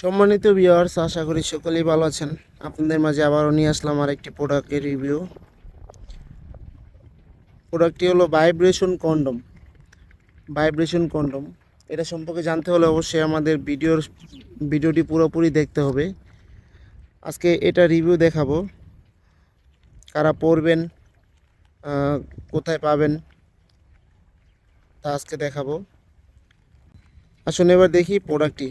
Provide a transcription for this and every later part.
সম্মানিত ভিউয়ার্স আশা করি সকলেই ভালো আছেন। আপনাদের মাঝে আবারও নিয়ে আসলাম আর একটি প্রোডাক্টের রিভিউ প্রোডাক্টটি হলো ভাইব্রেশন কন্ডম ভাইব্রেশন কন্ডম এটা সম্পর্কে জানতে হলে অবশ্যই আমাদের ভিডিওর ভিডিওটি পুরোপুরি দেখতে হবে। আজকে এটা রিভিউ দেখাবো। কারা পড়বেন কোথায় পাবেন, তা আজকে দেখাবো। আসুন এবার দেখি প্রোডাক্টটি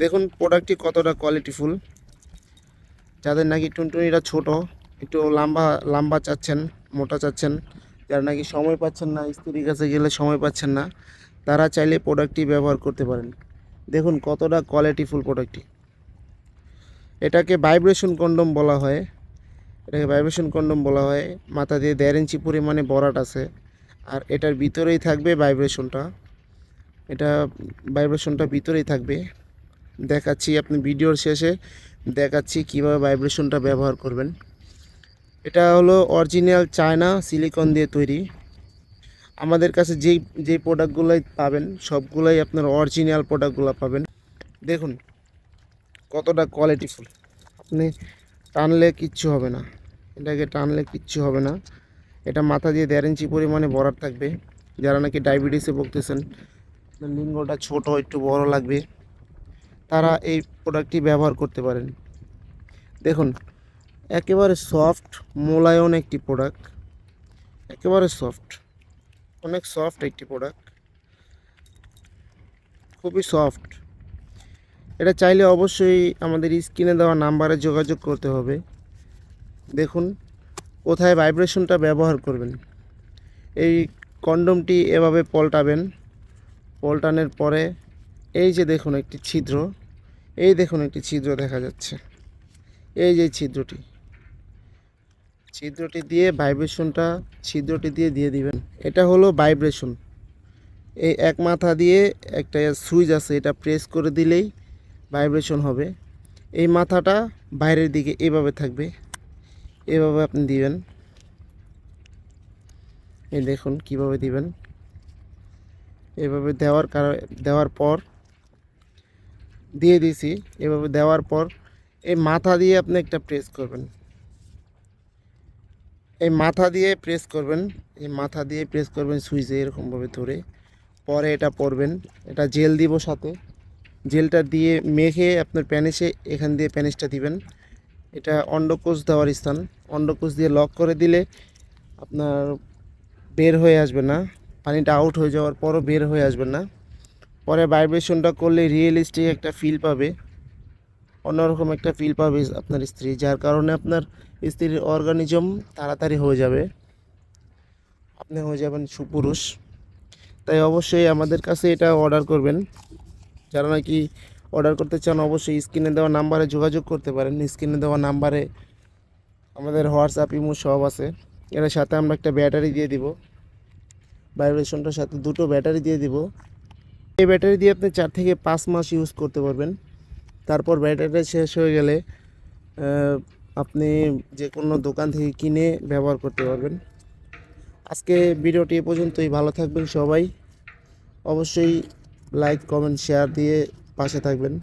দেখুন প্রোডাক্টটি কতটা কোয়ালিটিফুল যাদের নাকি টুনটুনিটা ছোট, একটু লম্বা লম্বা চাচ্ছেন, মোটা চাচ্ছেন, যারা নাকি সময় পাচ্ছেন না, স্ত্রীর কাছে গেলে সময় পাচ্ছেন না, তারা চাইলে প্রোডাক্টটি ব্যবহার করতে পারেন। দেখুন, কতটা কোয়ালিটিফুল প্রোডাক্টটি এটাকে ভাইব্রেশন কন্ডম বলা হয়। এটাকে ভাইব্রেশন কন্ডম বলা হয়। মাথা দিয়ে দেড় ইঞ্চি পরিমাণে বরাট আছে। আর এটার ভিতরেই থাকবে ভাইব্রেশনটা এটা ভাইব্রেশনটা ভিতরেই থাকবে। দেখাচ্ছি আপনি ভিডিওর শেষে, দেখাচ্ছি কীভাবে ভাইব্রেশনটা ব্যবহার করবেন। এটা হলো অরিজিনাল চায়না সিলিকন দিয়ে তৈরি। আমাদের কাছে যেই যেই প্রোডাক্টগুলোই পাবেন, সবগুলোই আপনার অরিজিনাল প্রোডাক্টগুলো পাবেন। দেখুন, কতটা কোয়ালিটিফুল। আপনি টানলে কিচ্ছু হবে না। এটাকে টানলে কিচ্ছু হবে না। এটা মাথা দিয়ে দেড় ইঞ্চি পরিমাণে বরাট থাকবে। যারা নাকি ডায়াবেটিসে ভুগতেছেন লিঙ্গটা ছোট, একটু বড় লাগবে। তারা এই প্রোডাক্টটি ব্যবহার করতে পারেন। দেখুন, একেবারে সফট মোলায়ন একটি প্রোডাক্ট একেবারে সফট অনেক সফট একটি প্রোডাক্ট খুবই সফট এটা চাইলে অবশ্যই আমাদের স্ক্রিনে দেওয়া নাম্বারে যোগাযোগ করতে হবে। দেখুন, কোথায় ভাইব্রেশনটা ব্যবহার করবেন। এই কন্ডমটি এভাবে পল্টাবেন। পল্টানোর পরে এই যে দেখুন একটি ছিদ্র, এই দেখুন একটি ছিদ্র দেখা যাচ্ছে। এই যে ছিদ্রটি ছিদ্রটি দিয়ে ভাইব্রেশনটা ছিদ্রটি দিয়ে দিয়ে দিবেন। এটা হলো ভাইব্রেশন। এই এক মাথা দিয়ে একটা সুইচ আছে, এটা প্রেস করে দিলেই ভাইব্রেশন হবে। এই মাথাটা বাইরের দিকে এভাবে থাকবে, এভাবে আপনি দিবেন। এই দেখুন কীভাবে দিবেন। এভাবে দেওয়ার কারণ দেওয়ার পর দিয়ে দিছি, এভাবে দেওয়ার পর এই মাথা দিয়ে আপনি একটা প্রেস করবেন। এই মাথা দিয়ে প্রেস করবেন, এই মাথা দিয়ে প্রেস করবেন সুইচে এরকমভাবে ধরে, পরে এটা পরবেন, এটা জেল দিব সাথে। জেলটা দিয়ে মেখে আপনার প্যানিসে এখান দিয়ে প্যানিসটা দিবেন। এটা অন্ডকোষ দেওয়ার স্থান, অন্ডকোষ দিয়ে লক করে দিলে আপনার বের হয়ে আসবে না, পানিটা আউট হয়ে যাওয়ার পরও বের হয়ে আসবে না। পরে ভাইব্রেশনটা করলে রিয়েলিস্টিক একটা ফিল পাবে। অন্যরকম একটা ফিল পাবে আপনার স্ত্রী, যার কারণে আপনার স্ত্রীর অর্গানিজম তাড়াতাড়ি হয়ে যাবে। আপনি হয়ে যাবেন সুপুরুষ। তাই অবশ্যই আমাদের কাছে এটা অর্ডার করবেন। যারা নাকি অর্ডার করতে চান, অবশ্যই স্ক্রিনে দেওয়া নাম্বারে যোগাযোগ করতে পারেন। স্ক্রিনে দেওয়া নাম্বারে আমাদের হোয়াটসঅ্যাপ ইমো সব আছে। এর সাথে আমরা একটা ব্যাটারি দিয়ে দিব। ভাইব্রেশনটার সাথে দুটো ব্যাটারি দিয়ে দিব। এই ব্যাটারি দিয়ে আপনি চার থেকে পাঁচ মাস ইউজ করতে পারবেন। তারপর ব্যাটারিটা শেষ হয়ে গেলে আপনি যে কোনো দোকান থেকে কিনে ব্যবহার করতে পারবেন। আজকে ভিডিওটি এ পর্যন্তই, ভালো থাকবেন সবাই। অবশ্যই লাইক কমেন্ট শেয়ার দিয়ে পাশে থাকবেন।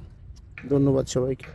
ধন্যবাদ সবাইকে।